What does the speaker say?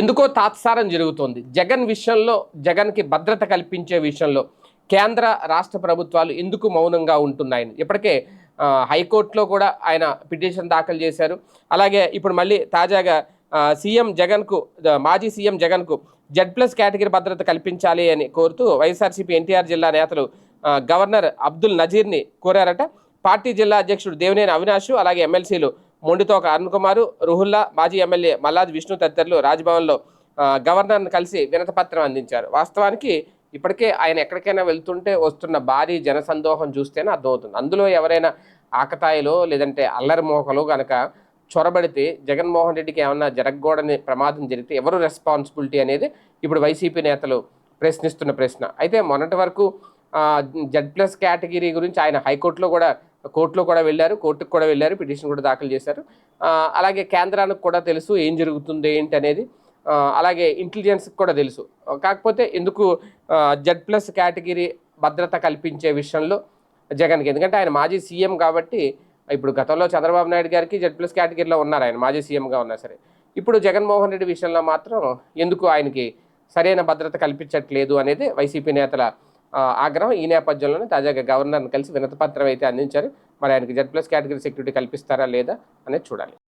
ఎందుకో తాత్సారం జరుగుతోంది. జగన్ విషయంలో జగన్కి భద్రత కల్పించే విషయంలో కేంద్ర రాష్ట్ర ప్రభుత్వాలు ఎందుకు మౌనంగా ఉంటున్నాయని. ఇప్పటికే హైకోర్టులో కూడా ఆయన పిటిషన్ దాఖలు చేశారు. అలాగే ఇప్పుడు మళ్ళీ తాజాగా సీఎం జగన్కు మాజీ సీఎం జగన్కు జెడ్ ప్లస్ కేటగిరీ భద్రత కల్పించాలి అని కోరుతూ వైఎస్ఆర్సీపీ ఎన్టీఆర్ జిల్లా నేతలు గవర్నర్ అబ్దుల్ నజీర్ని కోరారట. పార్టీ జిల్లా అధ్యక్షుడు దేవినేని అవినాష్ అలాగే ఎమ్మెల్సీలు మొండితోక అరుణ్ కుమారు రుహుల్లా మాజీ ఎమ్మెల్యే మల్లాది విష్ణు తదితరులు రాజ్భవన్లో గవర్నర్ను కలిసి వినతపత్రం అందించారు. వాస్తవానికి ఇప్పటికే ఆయన ఎక్కడికైనా వెళ్తుంటే వస్తున్న భారీ జనసందోహం చూస్తేనే అర్థమవుతుంది. అందులో ఎవరైనా ఆకతాయిలో లేదంటే అల్లరి మోకలు కనుక చొరబడితే జగన్మోహన్ రెడ్డికి ఏమన్నా జరగకూడని ప్రమాదం జరిగితే ఎవరు రెస్పాన్సిబిలిటీ అనేది ఇప్పుడు వైసీపీ నేతలు ప్రశ్నిస్తున్న ప్రశ్న. అయితే మొన్నటి వరకు జడ్ ప్లస్ కేటగిరీ గురించి ఆయన హైకోర్టులో కూడా కోర్టులో కూడా వెళ్ళారు కోర్టుకు కూడా వెళ్ళారు పిటిషన్ కూడా దాఖలు చేశారు. అలాగే కేంద్రానికి కూడా తెలుసు ఏం జరుగుతుంది ఏంటి అనేది. అలాగే ఇంటెలిజెన్స్కి కూడా తెలుసు. కాకపోతే ఎందుకు జడ్ ప్లస్ కేటగిరీ భద్రత కల్పించే విషయంలో జగన్కి ఎందుకంటే ఆయన మాజీ సీఎం కాబట్టి ఇప్పుడు గతంలో చంద్రబాబు నాయుడు గారికి జడ్ ప్లస్ కేటగిరీలో ఉన్నారు ఆయన మాజీ సీఎంగా ఉన్నా సరే. ఇప్పుడు జగన్మోహన్ రెడ్డి విషయంలో మాత్రం ఎందుకు ఆయనకి సరైన భద్రత కల్పించట్లేదు అనేది వైసీపీ నేతల ఆగ్రహం ఈ నేపథ్యంలోనే తాజాగా గవర్నర్ని కలిసి వినతిపత్రం అయితే అందించారు. మరి ఆయనకి జెడ్ ప్లస్ కేటగిరీ సెక్యూరిటీ కల్పిస్తారా లేదా అనేది చూడాలి.